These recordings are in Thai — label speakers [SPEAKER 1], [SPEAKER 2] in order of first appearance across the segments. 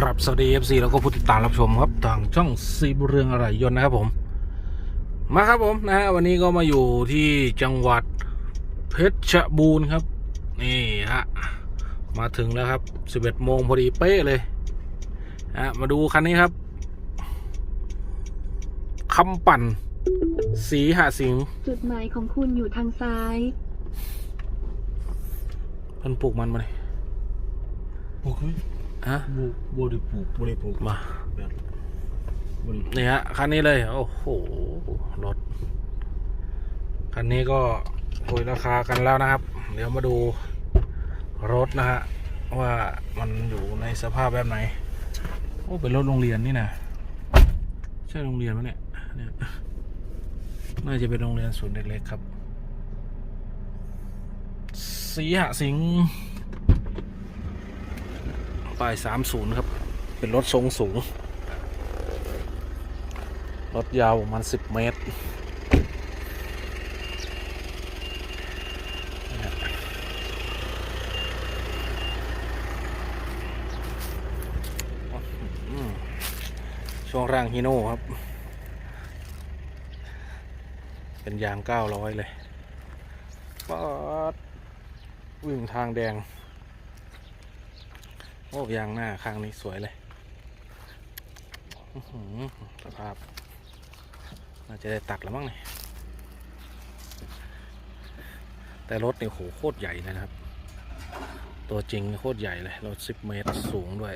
[SPEAKER 1] ครับสวัสดี FC แล้วก็ผู้ติดตามรับชมครับทางช่องซีบุเรืองอะไรยนต์นะครับผม มาครับผมนะฮะวันนี้ก็มาอยู่ที่จังหวัดเพชรบูรณ์ครับ นี่ฮะมาถึงแล้วครับ 11โมงพอดีเป๊ะเลยฮะมาดูคันนี้ครับคำปั่น สีหาสิง
[SPEAKER 2] จุดหมายของคุณอยู่ทางซ้าย
[SPEAKER 1] เพิ่นปลูกมันมาเลย
[SPEAKER 3] ปลูกไหม
[SPEAKER 1] ฮะ
[SPEAKER 3] บูบูได้ปลูกบูได้ปลูก
[SPEAKER 1] มา
[SPEAKER 3] แบบบูได้
[SPEAKER 1] นี่ฮะคันนี้เลย โอ้โห รถ คันนี้ก็คุยราคากันแล้วนะครับ เดี๋ยวมาดูรถนะฮะ ว่ามันอยู่ในสภาพแบบไหน โอ้ เป็นรถโรงเรียนนี่นะใช่โรงเรียนไหมเนี่ยเนี่ย น่าจะเป็นโรงเรียนศูนย์เด็กๆครับ สีหะสิง ป้ายสามศูนย์ครับ เป็นรถทรงสูง รถยาวประมาณสิบเมตรช่วงร่างฮีโน่ครับ เป็นยางเก้าร้อยเลยปอดวิ่งทางแดง โอ้ยางหน้าข้างนี้สวยเลยสภาพ น่าจะได้ตัดแล้วมั้งเนี่ยแต่รถเนี่ยโหโคตรใหญ่เลยนะครับ ตัวจริงโคตรใหญ่เลย รถสิบเมตรสูงด้วย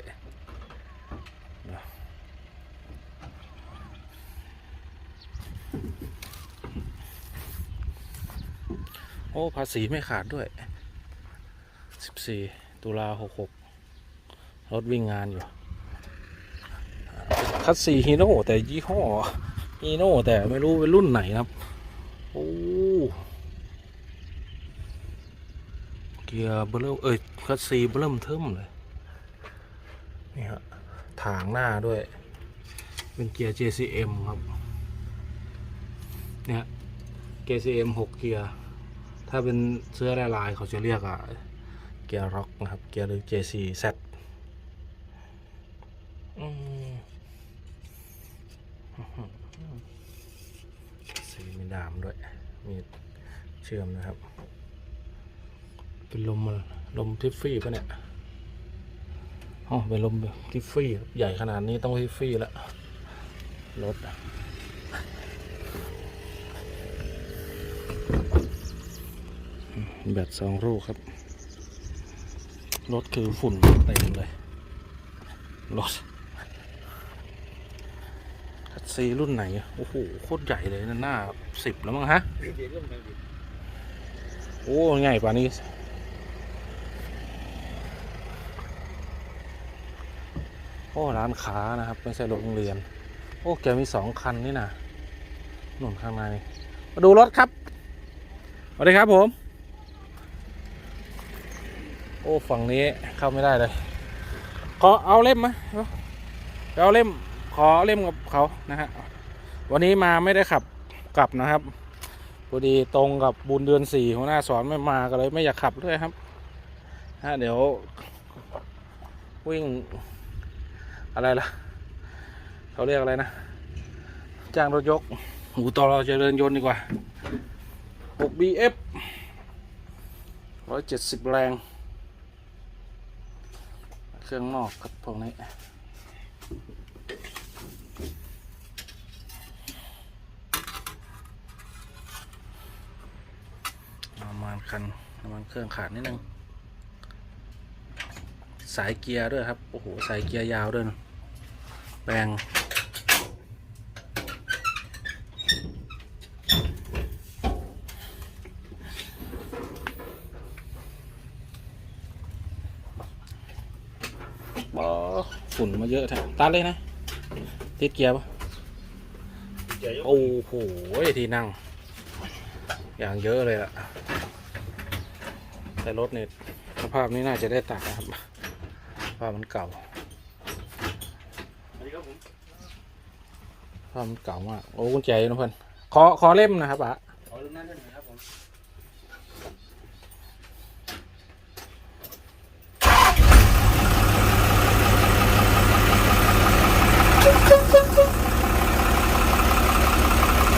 [SPEAKER 1] โอ้ ภาษีไม่ขาดด้วยสิบสี่ตุลาหกหก รถวิ่งงานอยู่ คัสซีฮีโน่แต่ยี่ห้อฮีโน่แต่ไม่รู้เป็นรุ่นไหนครับ โอ้เกียร์เบลเอ้ยคัสซีเบิ่มเทิมเลย นี่ฮะถางหน้าด้วย เป็นเกียร์ JCM ครับ เนี่ย JCM 6เกียร์ ถ้าเป็นเสื้อลายลายๆเขาจะเรียกอะเกียร์ร็อกนะครับ เกียร์หรือ JCZ สีมีดามด้วย มีเชื่อมนะครับ เป็นลมลมทิฟฟี่ปะเนี่ยอ๋อเป็นลมทิฟฟี่ใหญ่ขนาดนี้ต้องทิฟฟี่ล้วรถแบตสองลูกครับ รถคือฝุ่นเต็มเลย รถ ซีรุ่นไหนอะโอ้โห โคตรใหญ่เลยนะหน้าสิบแล้วมั้งฮะ โอ้ใหญ่กว่านี้ โอ้ ร้านค้านะครับ ไม่ใช่โรงเรียน โอ้ แกมีสองคันนี่นะหนุนข้างใน มาดูรถครับสวัสดีครับผม โอ้ ฝั่งนี้เข้าไม่ได้เลย ขอเอาเล่มมาเอาเล่ม ขอเล่มกับเขานะฮะวันนี้มาไม่ได้ขับกลับนะครับพอดีตรงกับบุญเดือนสี่หัวหน้าสอนไม่มาก็เลยไม่อยากขับด้วยครับฮะเดี๋ยว วิ่งอะไรล่ะเขาเรียกอะไรนะ จ้างรถยกหูต่อเราจะเดินยนต์ดีกว่า 6BF 170 แรง เครื่องนอกครับพวกนี้น้ำมันคันน้ำมัน เครื่องขาดนิดนึง สายเกียร์ด้วยครับ โอ้โห สายเกียร์ยาวด้วยนะแปลงบอฝุ่นมาเยอะแท้ตัดเลยนะ ติดเกียร์ปะโอ้โหที่นั่ง อย่างเยอะเลยอะ แต่รถเนี่ยสภาพนี้น่าจะได้ตัดนะครับภาพมันเก่าภาพมันเก่ามากโอ้กุญแจอยู่นะเพื่อนขอขอเล่มนะครับอะ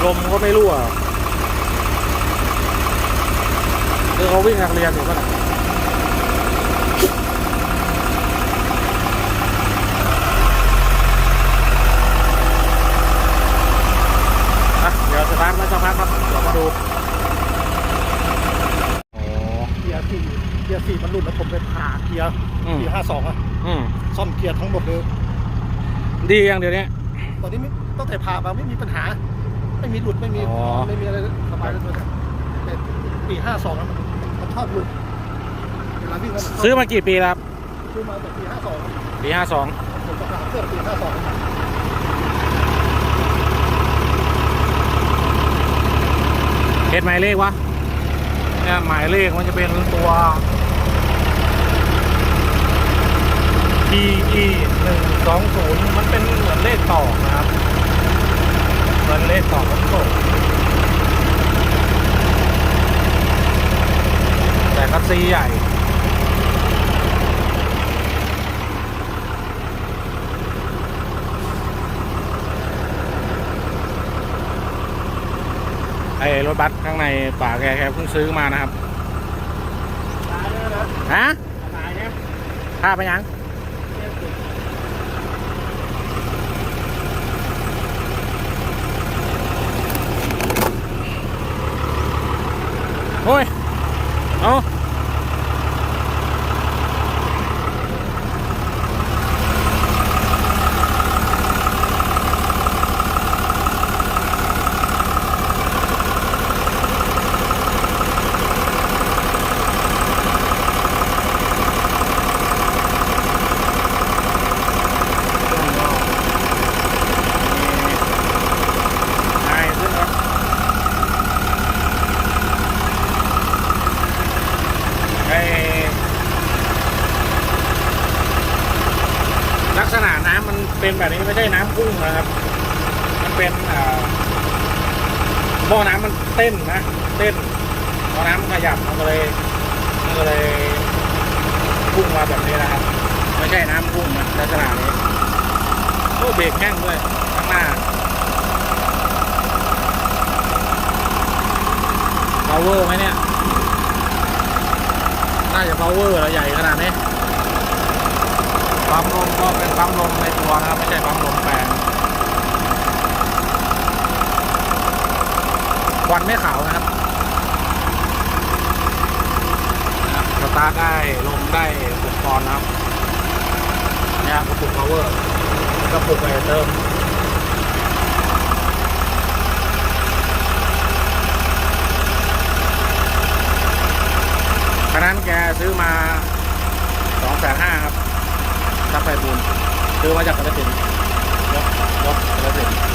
[SPEAKER 3] ลม
[SPEAKER 1] ก็ไม่รั่ว เขาวิ่งนักเรียนอยู่ก็นะอะเดี๋ยวสตาร์ทไว้สักพักครับเดี๋ยวมาดูโอ้
[SPEAKER 4] เกียร์สี่เกียร์สี่มันหลุดแล้วผมไปผ่าเกียร์
[SPEAKER 1] อืม
[SPEAKER 4] ปีห้าสองอะ
[SPEAKER 1] อืม
[SPEAKER 4] ซ่อมเกียร์ทั้งหมดเลย
[SPEAKER 1] ดีอย่างเดียวนี้
[SPEAKER 4] ตอนนี้ไม่ตั้งแต่ผ่ามาไม่มีปัญหา ไม่มีหลุดไม่มี
[SPEAKER 1] อ๋อ
[SPEAKER 4] ไม่มีอะไรสบายเลยตัวเนี้ยแต่ปีห้าสองมัน มันชอบหลุดเวลาวิ่งแล้วมันชบ
[SPEAKER 1] ซื้อมากี่ปีแล้วครับ
[SPEAKER 4] ซื้อมาแต่ปีห้าสอง
[SPEAKER 1] ปีห้าสอง
[SPEAKER 4] ผมประกาศเครื่องปีห้าสอง
[SPEAKER 1] เห็นหมายเลขวะเนี่ยหมายเลขมันจะเป็นตัว PE หนึ่งสองศูนย์มันเป็นเหมือนเลขต่อนะครับเหมือนเลขต่อขนส่ง แต่คัสซีใหญ่ไอ้รถบัสข้างในป่าแกแกเพิ่งซื้อมานะครับฮะ
[SPEAKER 4] ตายเนี่ย
[SPEAKER 1] ค่าไปยังโอ้ย เอาไอ้ขึ้นครับไอ้ลักษณะน้ำมัน เป็นแบบนี้ไม่ใช่น้ำพุ่งนะครับ มันเป็นอ่าหม้อน้ำมันเต้นนะ เต้นหม้อน้ำขยับมันก็เลยมันก็เลยพุ่งมาแบบนี้นะครับ ไม่ใช่น้ำพุ่งนะลักษณะนี้โอ้เบรกแห้งด้วยข้างหน้า power ไหมเนี่ย น่าจะ power แล้วใหญ่ขนาดนี้ ปั๊มลมก็เป็นปั๊มลมในตัวนะครับ ไม่ใช่ปั๊มลมแปลงควันไม่ขาวนะครับนะครับสตาร์ทได้ลมได้อุปกรณ์นะครับเนี่ยกระปุก power กระปุกไอเติม คันนั้นแกซื้อมาสองแสนห้าครับทับไฟบูน ซื้อมาจากกระสินธุ์ยกยกกระสินธุ์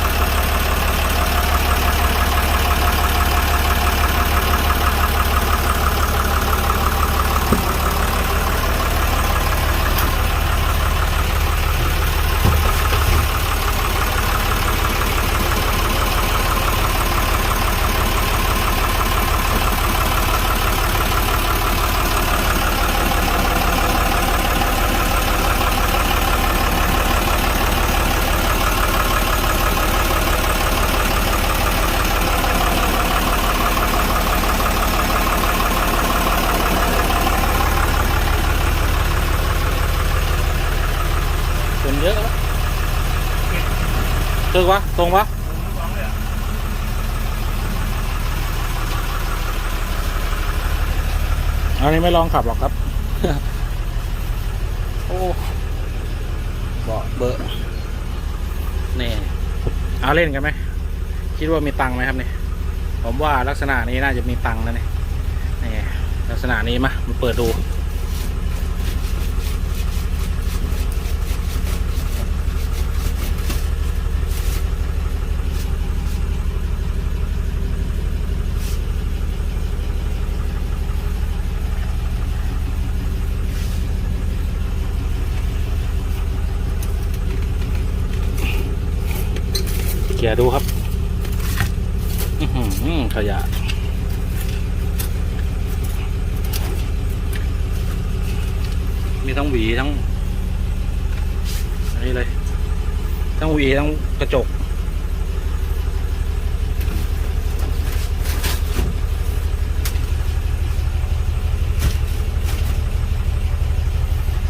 [SPEAKER 1] คนเยอะแล้ว ตึกวะตรงวะอันนี้ไม่ลองขับหรอกครับ โอ้เบาะเบอะนี่เอาเล่นกันไหม คิดว่ามีตังค์ไหมครับเนี่ยผมว่าลักษณะนี้น่าจะมีตังค์นะเนี่ยนี่ลักษณะนี้มามาเปิดดู เขี่ยดูครับขยะมีทั้งหวีทั้งอันนี้เลย ทั้งหวีทั้งกระจก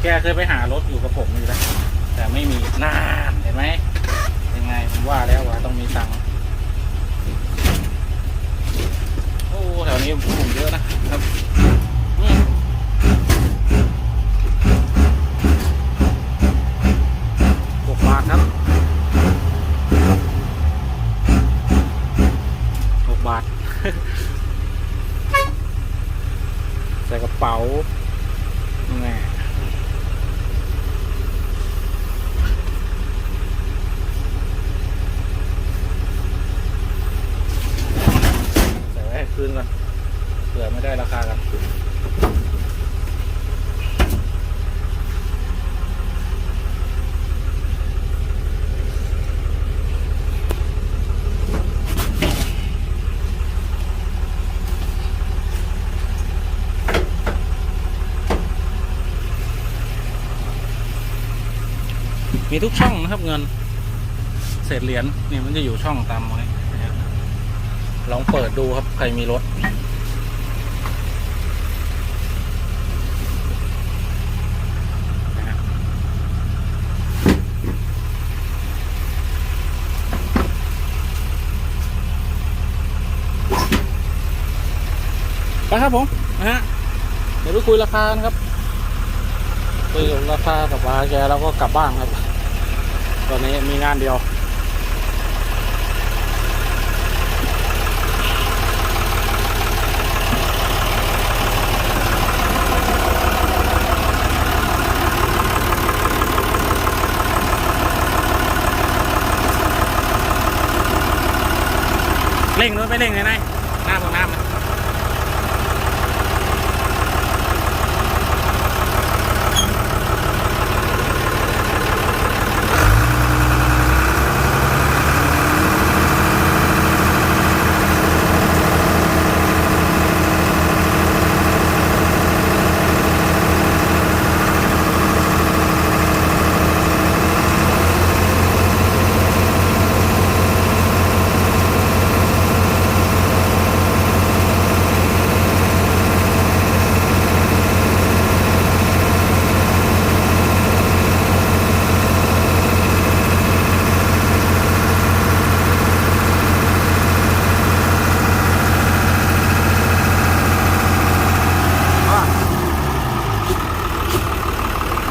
[SPEAKER 1] แกเคยไปหารถอยู่กับผมอยู่แล้วแต่ไม่มีนานเห็นไหม มีทุกช่องนะครับเงิน เศษเหรียญนี่มันจะอยู่ช่องตามไว้นะครับลองเปิดดูครับใครมีรถนะครับไปครับผมนะฮะเดี๋ยวไปคุยราคากันครับคุยราคากับอาแกแล้วก็กลับบ้านครับ ตอนนี้มีงานเดียว เร่งนู้นไปเร่งไหนไหนหน้าตรงน้ำนะ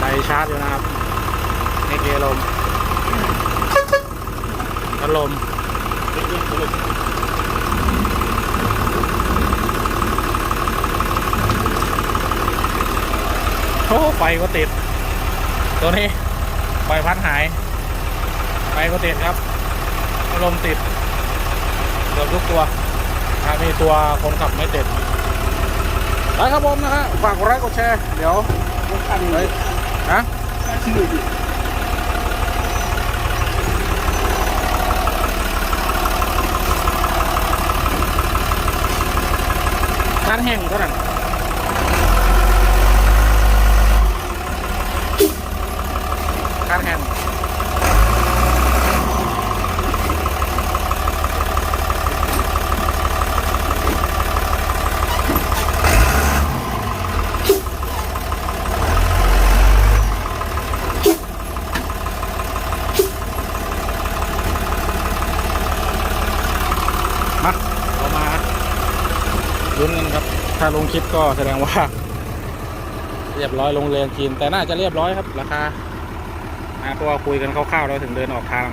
[SPEAKER 1] ไดชาร์จอยู่นะครับ เอเกลมพัดลมโอ้ไฟก็ติด ตัวนี้ไฟพัดหาย ไฟก็ติดครับพัดลมติดเกือบทุกตัวถ้ามีตัวคนขับไม่ติดไปครับผมนะฮะฝากกดไลค์กดแชร์ เดี๋ยว
[SPEAKER 4] อัน
[SPEAKER 1] เฮ้ยฮะ
[SPEAKER 4] ชื่อดิา
[SPEAKER 1] นแห้งเท่านั้นทารแห้งมาเรามา ลุ้นกันครับ ถ้าลงคลิปก็แสดงว่า เรียบร้อยลงเรียนจีน แต่น่าจะเรียบร้อยครับราคาอ่าตัวคุยกันคร่าวๆแล้วถึงเดินออกทาง